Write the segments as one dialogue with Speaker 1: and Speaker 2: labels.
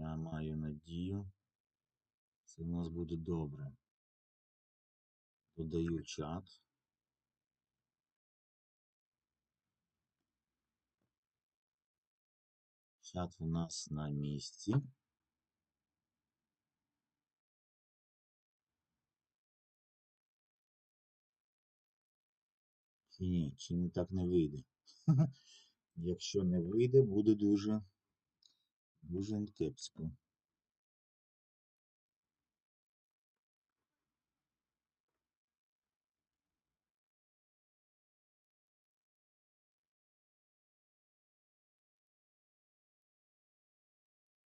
Speaker 1: Я маю надію. Це в нас буде добре. Додаю чат. Чат у нас на місці. Чи ні, чи не так не вийде. Якщо не вийде, буде дуже, дуже кепсько.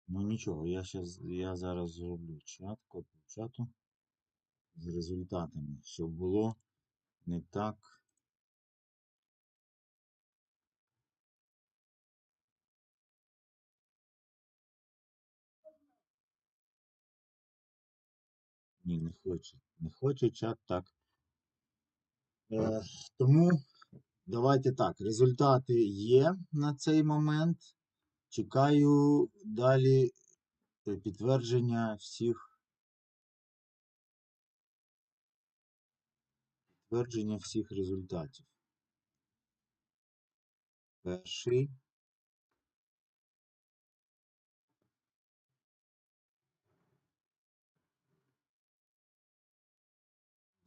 Speaker 1: Ну нічого, я щас, я зараз зроблю чат, копію чату з результатами, щоб було не так. Ні, не хоче. Не хоче чат так. Е, тому давайте так. Результати є на цей момент. Чекаю далі е, підтвердження всіх. Підтвердження всіх результатів. Перший.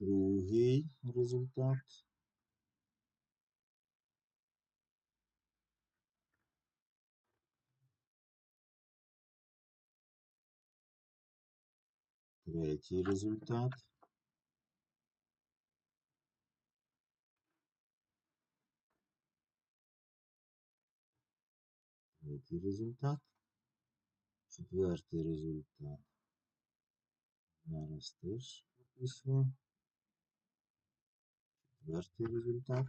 Speaker 1: Другий результат. Третій результат. Третій результат. Четвертий результат. Зараз теж записую. Четвертий результат.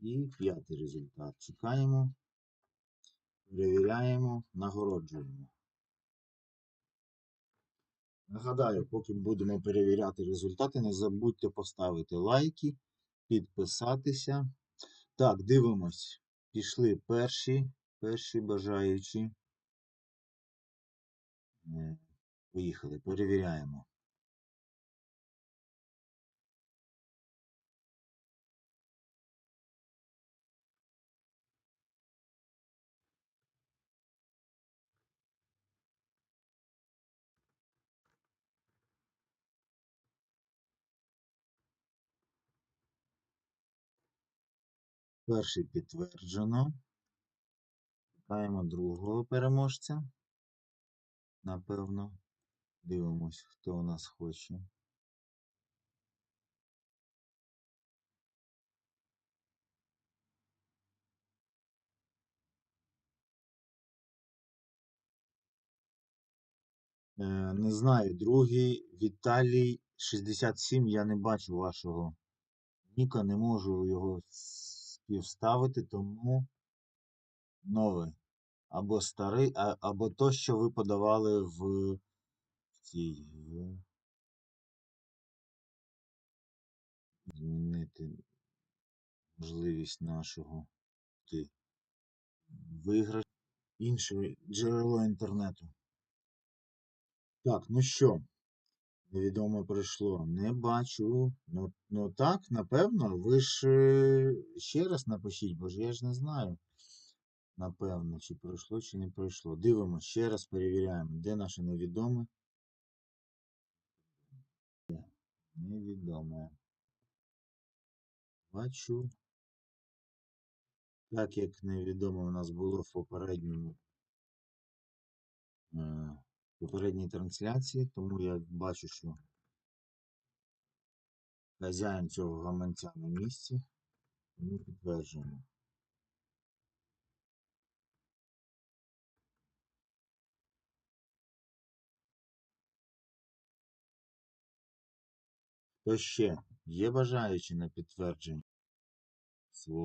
Speaker 1: І п'ятий результат. Чекаємо, перевіряємо, нагороджуємо. Нагадаю, поки будемо перевіряти результати, не забудьте поставити лайки, підписатися. Так, дивимось. Пішли перші, перші бажаючі. Е, Поїхали, перевіряємо. Перший підтверджено. Чекаємо другого переможця. Напевно. Дивимось, хто у нас хоче. Е, не знаю, другий Віталій 67. Я не бачу вашого ніка, не можу його співставити, тому нове. Або старий, а, або то, що ви подавали в цій. в- Змінити можливість нашого ти. Виграш інше джерело інтернету. Так, ну що? Невідомо прийшло. Не бачу. Ну, ну так, напевно. Ви ж е, ще раз напишіть, бо ж я ж не знаю. Напевно, чи пройшло, чи не пройшло. Дивимося, ще раз перевіряємо, де наше невідоме. Невідоме. Бачу. Так як невідомо у нас було в попередньому попередній трансляції, тому я бачу, що хазяїн цього гаманця на місці. Тому підтверджуємо. Хто ще? Є бажаючі на підтвердження?